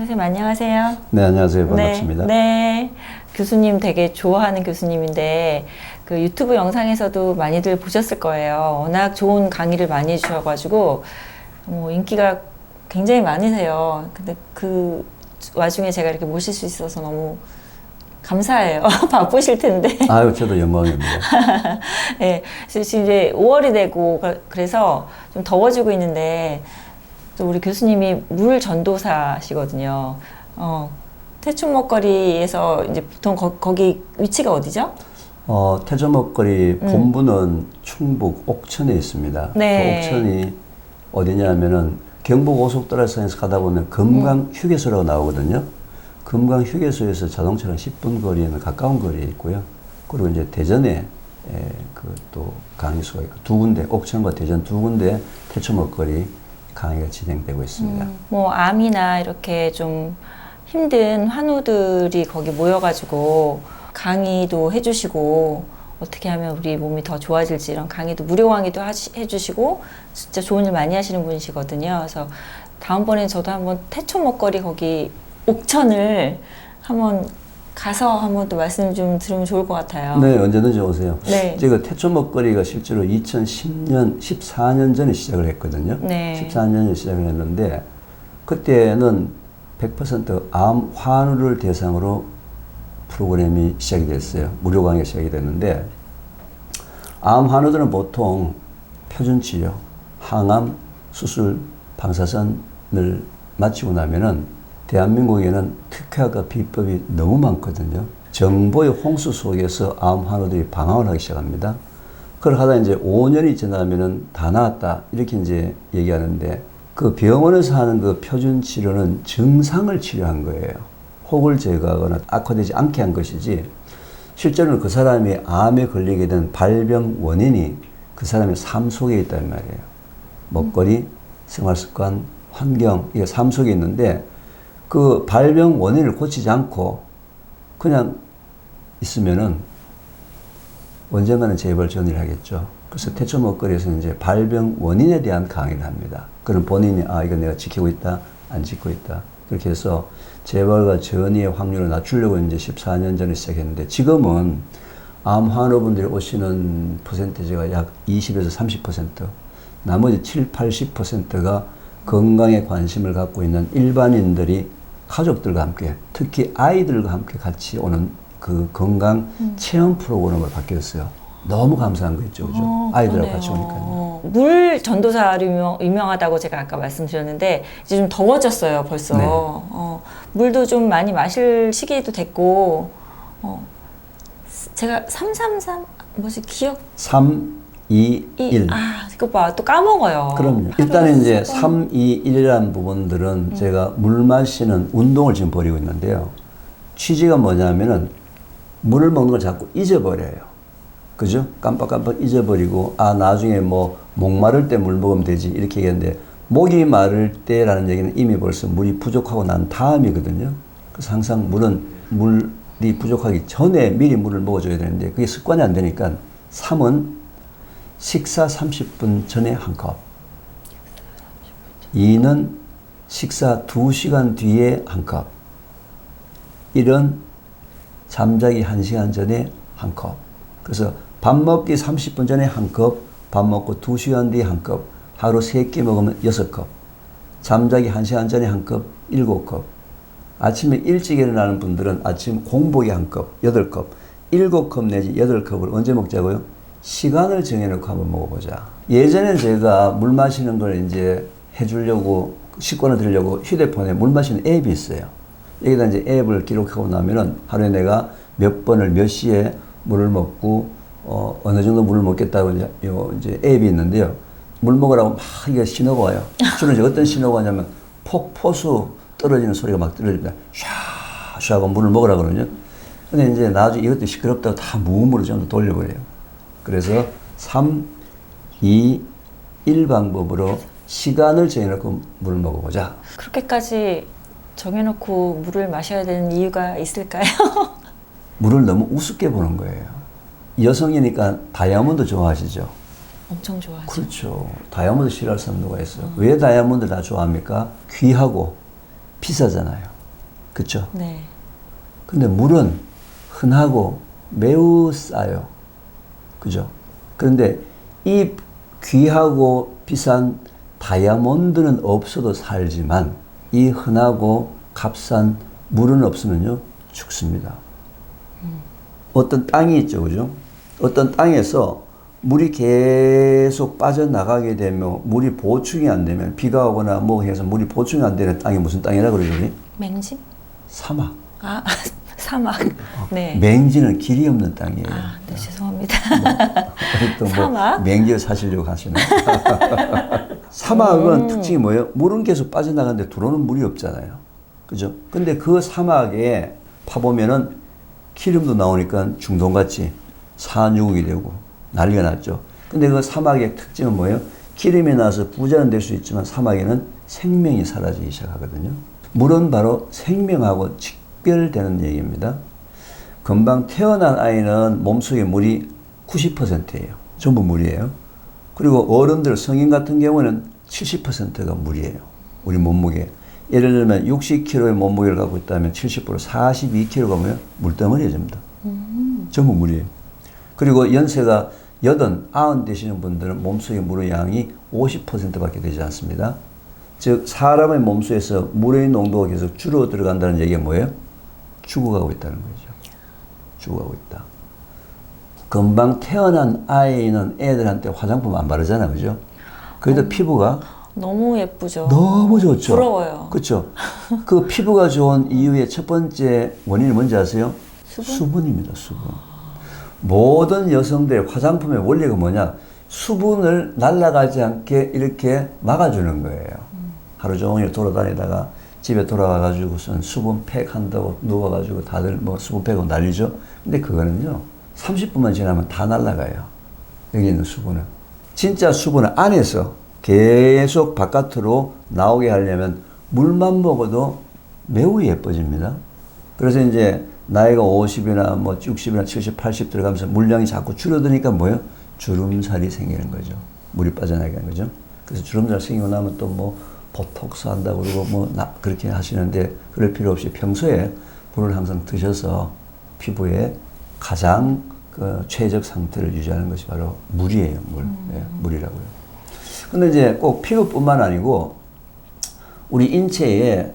선생님 안녕하세요. 네, 안녕하세요. 반갑습니다. 네, 네. 교수님 되게 좋아하는 교수님인데 그 유튜브 영상에서도 많이들 보셨을 거예요. 워낙 좋은 강의를 많이 해주셔가지고 뭐 인기가 굉장히 많으세요. 근데 그 와중에 제가 이렇게 모실 수 있어서 너무 감사해요. 바쁘실 텐데. 아유, 저도 영광입니다. 네, 그래서 지금 이제 5월이 되고 그- 그래서 좀 더워지고 있는데 또 우리 교수님이 물 전도사시거든요. 어, 태촌 먹거리에서 이제 보통 거, 기 위치가 어디죠? 어, 태조목걸이 본부는 충북 옥천에 있습니다. 음. 네. 그 옥천이 어디냐면은 경부 고속도로에서 가다 보면 금강 휴게소라고 나오거든요. 금강 휴게소에서 자동차랑 10분 거리에는 가까운 거리에 있고요. 그리고 이제 대전에 그 또 강의소가 있고 두 군데 옥천과 대전 두 군데 태초먹거리 강의가 진행되고 있습니다. 뭐 암이나 이렇게 좀 힘든 환우들이 거기 모여가지고 강의도 해주시고 어떻게 하면 우리 몸이 더 좋아질지 이런 강의도 무료 강의도 하시, 해주시고 진짜 좋은 일 많이 하시는 분이시거든요. 그래서 다음번에 저도 한번 태초 먹거리 거기 옥천을 한번 가서 한번 또 말씀 좀 들으면 좋을 것 같아요. 네, 언제든지 오세요. 네. 제가 태초 먹거리가 실제로 2010년, 14년 전에 시작을 했거든요. 네. 14년 전에 시작을 했는데 그때는 100%암 환우를 대상으로 프로그램이 시작이 됐어요. 무료 강의가 시작이 됐는데 암 환우들은 보통 표준 치료, 항암, 수술, 방사선을 마치고 나면은 대한민국에는 특효약과 비법이 너무 많거든요. 정보의 홍수 속에서 암 환우들이 방황을 하기 시작합니다. 그걸 하다 이제 5년이 지나면은 다 나았다. 이렇게 이제 얘기하는데 그 병원에서 하는 그 표준 치료는 증상을 치료한 거예요. 혹을 제거하거나 악화되지 않게 한 것이지 실제로는 그 사람이 암에 걸리게 된 발병 원인이 그 사람의 삶 속에 있단 말이에요. 먹거리, 생활 습관, 환경, 이게 삶 속에 있는데 그 발병 원인을 고치지 않고 그냥 있으면은 언젠가는 재발전을 하겠죠. 그래서 태초 먹거리에서 이제 발병 원인에 대한 강의를 합니다. 그럼 본인이 아 이거 내가 지키고 있다, 안 지키고 있다. 그렇게 해서 재발과 전이의 확률을 낮추려고 이제 14년 전에 시작했는데 지금은 암 환우분들이 오시는 퍼센테이지가 약 20에서 30%, 나머지 7, 80%가 건강에 관심을 갖고 있는 일반인들이 가족들과 함께, 특히 아이들과 함께 같이 오는 그 건강 체험 프로그램으로 바뀌었어요. 너무 감사한 거 있죠, 그죠? 어, 아이들하고 그러네요. 같이 오니까요. 어, 물 전도사로 유명, 유명 하다고 제가 아까 말씀드렸는데 이제 좀 더워졌어요 벌써. 네. 어, 물도 좀 많이 마실 시기도 됐고 어, 제가 333 뭐지 기억 3, 2, 이 1. 아 그거 봐 또 까먹어요. 그럼요. 하루에 일단은 이제 세 번. 3, 2, 1이라는 부분들은 제가 물 마시는 운동을 지금 벌이고 있는데요. 취지가 뭐냐면은 물을 먹는 걸 자꾸 잊어버려요. 그죠? 깜빡깜빡 잊어버리고, 아, 나중에 뭐, 목마를 때 물 먹으면 되지. 이렇게 얘기했는데, 목이 마를 때라는 얘기는 이미 벌써 물이 부족하고 난 다음이거든요. 그래서 항상 물은 물이 부족하기 전에 미리 물을 먹어줘야 되는데, 그게 습관이 안 되니까, 3은 식사 30분 전에 한 컵. 2는 식사 2시간 뒤에 한 컵. 1은 잠자기 1시간 전에 한 컵. 그래서 밥 먹기 30분 전에 한 컵, 밥 먹고 2시간 뒤에 한 컵, 하루 3끼 먹으면 6컵. 잠자기 1시간 전에 한 컵, 7컵. 아침에 일찍 일어나는 분들은 아침 공복에 한 컵, 8컵, 7컵 내지 8컵을 언제 먹자고요? 시간을 정해놓고 한번 먹어보자. 예전에 제가 물 마시는 걸 이제 해주려고, 식권을 드리려고 휴대폰에 물 마시는 앱이 있어요. 여기다 이제 앱을 기록하고 나면은 하루에 내가 몇 번을 몇 시에 물을 먹고, 어, 어느 정도 물을 먹겠다고 이제, 요 이제 앱이 있는데요. 물 먹으라고 막 이게 신호가 와요. 주로 이제 어떤 신호가 오냐면 폭포수 떨어지는 소리가 막 들려집니다. 샤, 샤 하고 물을 먹으라 그러거든요. 근데 이제 나중에 이것도 시끄럽다고 다 무음으로 전부 돌려버려요. 그래서 3, 2, 1 방법으로 시간을 정해놓고 물을 먹어보자. 그렇게까지 정해놓고 물을 마셔야 되는 이유가 있을까요? 물을 너무 우습게 보는 거예요. 여성이니까 다이아몬드 좋아하시죠? 엄청 좋아하죠. 그렇죠. 다이아몬드 싫어할 사람 누가 있어요? 왜 다이아몬드 다 좋아합니까? 귀하고 비싸잖아요. 그쵸? 네. 근데 물은 흔하고 매우 싸요. 그죠? 그런데 이 귀하고 비싼 다이아몬드는 없어도 살지만 이 흔하고 값싼 물은 없으면요 죽습니다. 어떤 땅이 있죠, 그죠? 어떤 땅에서 물이 계속 빠져나가게 되면 물이 보충이 안 되면 비가 오거나 뭐 해서 물이 보충이 안 되는 땅이 무슨 땅이라 그러죠? 맹진? 사막. 아, 사막. 네. 맹지는 길이 없는 땅이에요. 아, 네, 죄송합니다. 또뭐 사막? 맹지를 사시려고 하시네. 사막은 음. 특징이 뭐예요? 물은 계속 빠져나가는데 들어오는 물이 없잖아요. 그죠? 근데 그 사막에 파보면은 기름도 나오니까 중동같이 산유국이 되고 난리가 났죠. 근데 그 사막의 특징은 뭐예요? 기름이 나서 부자는 될 수 있지만 사막에는 생명이 사라지기 시작하거든요. 물은 바로 생명하고 직 결되는 얘기입니다. 금방 태어난 아이는 몸속에 물이 90%예요. 전부 물이에요. 그리고 어른들, 성인 같은 경우는 70%가 물이에요. 우리 몸무게. 예를 들면 60kg의 몸무게를 갖고 있다면 70% 42kg가 뭐예요? 물덩어리예요, 전부 다. 전부 물이에요. 그리고 연세가 80, 90 되시는 분들은 몸속에 물의 양이 50%밖에 되지 않습니다. 즉 사람의 몸속에서 물의 농도가 계속 줄어 들어간다는 얘기가 뭐예요? 죽어가고 있다는 거죠. 죽어가고 있다. 금방 태어난 아이는 애들한테 화장품 안 바르잖아요, 그죠? 그래도 피부가 너무 예쁘죠. 너무 좋죠. 부러워요. 그렇죠. 그 피부가 좋은 이유의 첫 번째 원인이 뭔지 아세요? 수분? 입니다 수분. 모든 여성들의 화장품의 원리가 뭐냐? 수분을 날아가지 않게 이렇게 막아주는 거예요. 하루 종일 돌아다니다가 집에 돌아와가지고선 수분 팩 한다고 누워가지고 다들 뭐 수분 팩으로 난리죠. 근데 그거는요, 30분만 지나면 다 날아가요. 여기 있는 수분은. 진짜 수분은 안에서 계속 바깥으로 나오게 하려면 물만 먹어도 매우 예뻐집니다. 그래서 이제 나이가 50이나 뭐 60이나 70, 80 들어가면서 물량이 자꾸 줄어드니까 뭐예요? 주름살이 생기는 거죠. 물이 빠져나가게 하는 거죠. 그래서 주름살 생기고 나면 또뭐 보톡스 한다고 그러고 뭐 나- 그렇게 하시는데 그럴 필요 없이 평소에 물을 항상 드셔서 피부에 가장 그 최적 상태를 유지하는 것이 바로 물이에요. 물. 예, 물이라고요. 근데 이제 꼭 피부뿐만 아니고 우리 인체에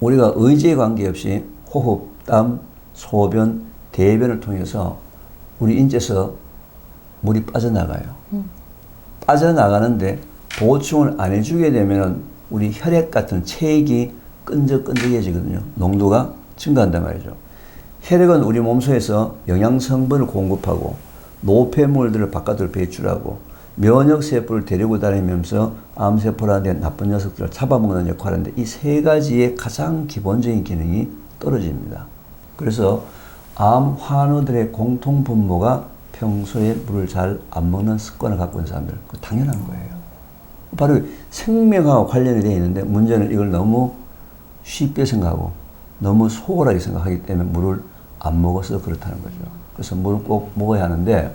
우리가 의지에 관계없이 호흡, 땀, 소변, 대변을 통해서 우리 인체에서 물이 빠져나가요. 빠져나가는데 보충을 안 해주게 되면 우리 혈액 같은 체액이 끈적끈적해지거든요. 농도가 증가한단 말이죠. 혈액은 우리 몸속에서 영양 성분을 공급하고 노폐물들을 바깥으로 배출하고 면역 세포를 데리고 다니면서 암세포라는 나쁜 녀석들을 잡아먹는 역할을 하는데 이 세 가지의 가장 기본적인 기능이 떨어집니다. 그래서 암 환우들의 공통 분모가 평소에 물을 잘 안 먹는 습관을 갖고 있는 사람들. 그 당연한 거예요. 바로 생명하고 관련이 되어 있는데 문제는 이걸 너무 쉽게 생각하고 너무 소홀하게 생각하기 때문에 물을 안 먹어서 그렇다는 거죠. 그래서 물을 꼭 먹어야 하는데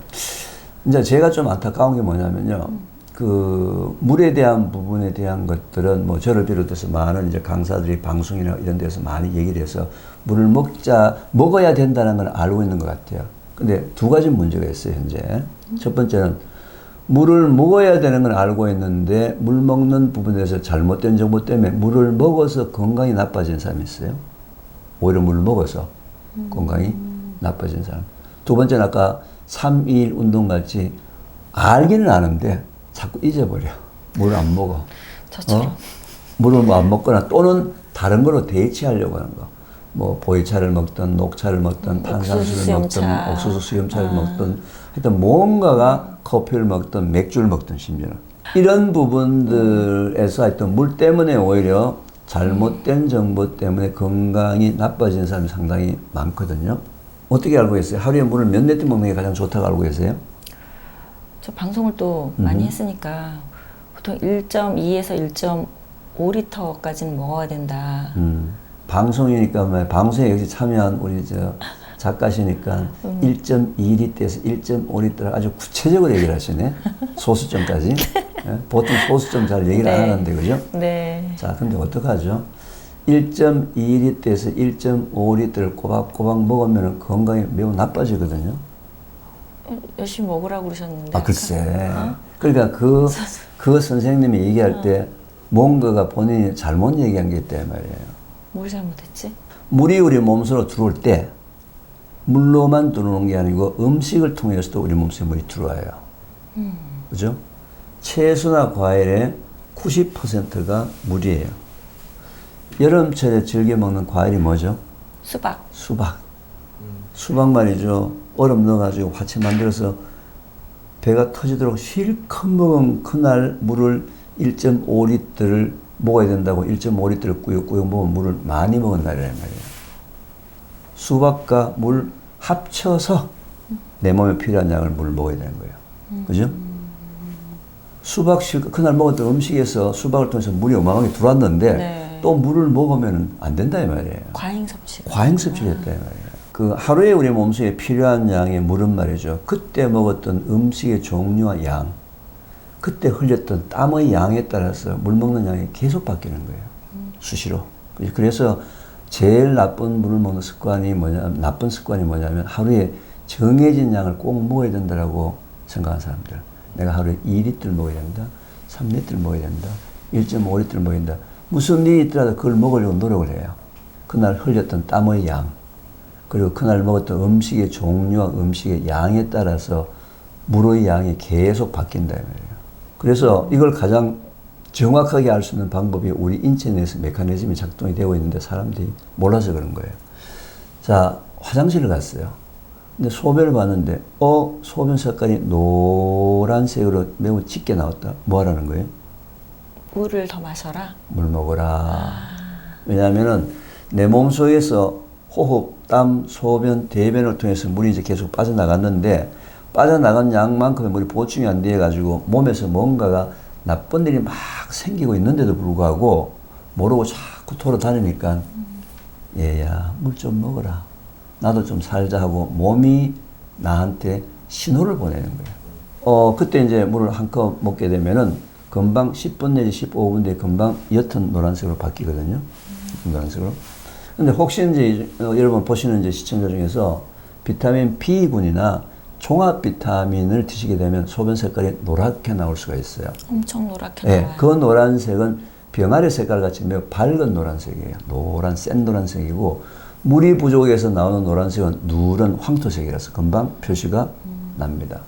이제 제가 좀 안타까운 게 뭐냐면요. 그 물에 대한 부분에 대한 것들은 뭐 저를 비롯해서 많은 이제 강사들이 방송이나 이런 데서 많이 얘기를 해서 물을 먹자 먹어야 된다는 걸 알고 있는 것 같아요. 근데 두 가지 문제가 있어요 현재. 첫 번째는 물을 먹어야 되는 걸 알고 있는데 물 먹는 부분에서 잘못된 정보 때문에 물을 먹어서 건강이 나빠진 사람이 있어요. 오히려 물을 먹어서 건강이 나빠진 사람. 두 번째는 아까 321 운동 같이 알기는 아는데 자꾸 잊어버려. 물을 안 먹어. 저처럼. 어? 물을 뭐 안 먹거나 또는 다른 거로 대체하려고 하는 거. 뭐 보이차를 먹든 녹차를 먹든 음, 탄산수를 먹든. 옥수수 수염차를 아. 먹든 하여튼 뭔가가 커피를 먹든 맥주를 먹든 심지어는 이런 부분들에서 하여튼 물 때문에 오히려 잘못된 정보 때문에 건강이 나빠지는 사람이 상당히 많거든요. 어떻게 알고 계세요? 하루에 물을 몇 리터 먹는 게 가장 좋다고 알고 계세요? 저 방송을 또 음. 많이 했으니까 보통 1.2에서 1.5리터까지는 먹어야 된다. 음, 방송이니까 뭐 방송에 역시 참여한 우리 저 작가시니까 1.2리터에서 1.5리터를 아주 구체적으로 얘기를 하시네. 소수점까지. 예? 보통 소수점 잘 얘기를 안 네. 하는데 그죠? 네. 자, 근데 어떡하죠? 1.2리터에서 1.5리터를 꼬박꼬박 먹으면 건강에 매우 나빠지거든요. 어, 열심히 먹으라고 그러셨는데. 아, 글쎄. 어? 그러니까 그, 그 선생님이 얘기할 때 뭔가가 본인이 잘못 얘기한 게 있단 말이에요. 뭘 잘못했지? 물이 우리 몸속으로 들어올 때 물로만 들어오는 게 아니고 음식을 통해서도 우리 몸속에 물이 들어와요. 그죠? 채소나 과일의 90%가 물이에요. 여름철에 즐겨 먹는 과일이 뭐죠? 수박. 수박. 수박 말이죠. 얼음 넣어가지고 화채 만들어서 배가 터지도록 실컷 먹은 그날 물을 1.5리터를 먹어야 된다고 1.5리터를 꾸역꾸역 먹으면 물을 많이 먹은 날이란 말이에요. 수박과 물 합쳐서 내 몸에 필요한 양을 물을 먹어야 되는 거예요. 그죠? 수박 그날 먹었던 음식에서 수박을 통해서 물이 어마어마하게 들어왔는데 네. 또 물을 먹으면 안 된다 이 말이에요. 과잉 섭취. 과잉 섭취를 했다 이 말이에요. 그 하루에 우리 몸속에 필요한 양의 물은 말이죠. 그때 먹었던 음식의 종류와 양, 그때 흘렸던 땀의 양에 따라서 물 먹는 양이 계속 바뀌는 거예요. 수시로. 그래서 제일 나쁜 물을 먹는 습관이 뭐냐, 나쁜 습관이 뭐냐면 하루에 정해진 양을 꼭 먹어야 된다라고 생각하는 사람들. 내가 하루에 2리터를 먹어야 된다, 3리터를 먹어야 된다, 1.5리터를 먹어야 된다. 무슨 일이 있더라도 그걸 먹으려고 노력을 해요. 그날 흘렸던 땀의 양, 그리고 그날 먹었던 음식의 종류와 음식의 양에 따라서 물의 양이 계속 바뀐다 이 말이에요. 그래서 이걸 가장 정확하게 알 수 있는 방법이 우리 인체 내에서 메커니즘이 작동이 되고 있는데 사람들이 몰라서 그런 거예요. 자, 화장실을 갔어요. 근데 소변을 봤는데, 어, 소변 색깔이 노란색으로 매우 짙게 나왔다. 뭐 하라는 거예요? 물을 더 마셔라. 물 먹어라. 왜냐하면은 내 몸속에서 호흡, 땀, 소변, 대변을 통해서 물이 이제 계속 빠져나갔는데 빠져나간 양만큼의 물이 보충이 안 돼 가지고 몸에서 뭔가가 나쁜 일이 막 생기고 있는데도 불구하고 모르고 자꾸 돌아다니니까 얘야 물 좀 먹어라. 나도 좀 살자 하고 몸이 나한테 신호를 보내는 거예요. 어, 그때 이제 물을 한 컵 먹게 되면은 금방 10분 내지 15분 뒤에 금방 옅은 노란색으로 바뀌거든요. 노란색으로. 근데 혹시 이제 어, 여러분 보시는 이제 시청자 중에서 비타민 B군이나 종합 비타민을 드시게 되면 소변 색깔이 노랗게 나올 수가 있어요. 엄청 노랗게 예, 나와요. 그 노란색은 병아리 색깔 같이 매우 밝은 노란색이에요. 노란, 센 노란색이고, 물이 부족해서 나오는 노란색은 누런 황토색이라서 금방 표시가 납니다.